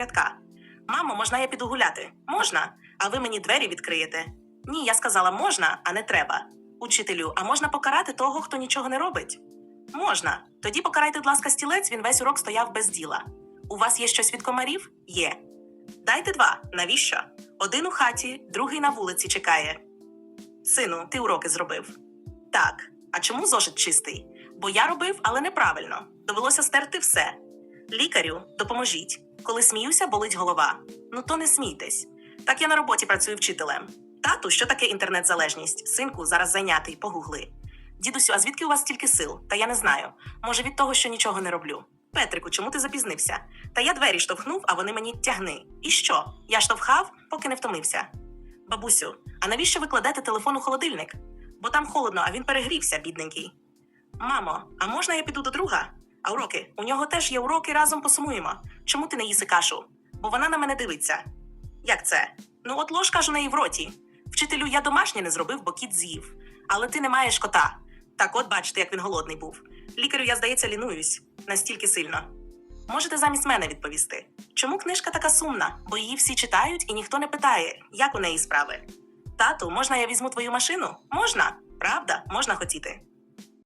рядка. Мамо, можна я піду гуляти? Можна. А ви мені двері відкриєте? Ні, я сказала можна, а не треба. Учителю, а можна покарати того, хто нічого не робить? Можна. Тоді покарайте, будь ласка, стілець, він весь урок стояв без діла. У вас є щось від комарів? Є. Дайте два. Навіщо? Один у хаті, другий на вулиці чекає. Сину, ти уроки зробив. Так. А чому зошит чистий? Бо я робив, але неправильно. Довелося стерти все. Лікарю, допоможіть. Коли сміюся, болить голова. Ну то не смійтесь. Так я на роботі працюю вчителем. Тату, що таке інтернет-залежність? Синку, зараз зайнятий, погугли. Дідусю, а звідки у вас стільки сил? Та я не знаю. Може, від того, що нічого не роблю. Петрику, чому ти запізнився? Та я двері штовхнув, а вони мені тягни. І що? Я штовхав, поки не втомився. Бабусю, а навіщо ви кладете телефон у холодильник? Бо там холодно, а він перегрівся, бідненький. Мамо, а можна я піду до друга? А уроки? У нього теж є уроки, разом посумуємо. Чому ти не їси кашу? Бо вона на мене дивиться. Як це? Ну, от ложка ж у неї в роті. Вчителю, я домашнє не зробив, бо кіт з'їв. Але ти не маєш кота. Так, от бачите, як він голодний був. Лікарю, я, здається, лінуюсь настільки сильно. Можете замість мене відповісти, чому книжка така сумна? Бо її всі читають і ніхто не питає, як у неї справи. Тату, можна я візьму твою машину? Можна, правда, можна хотіти.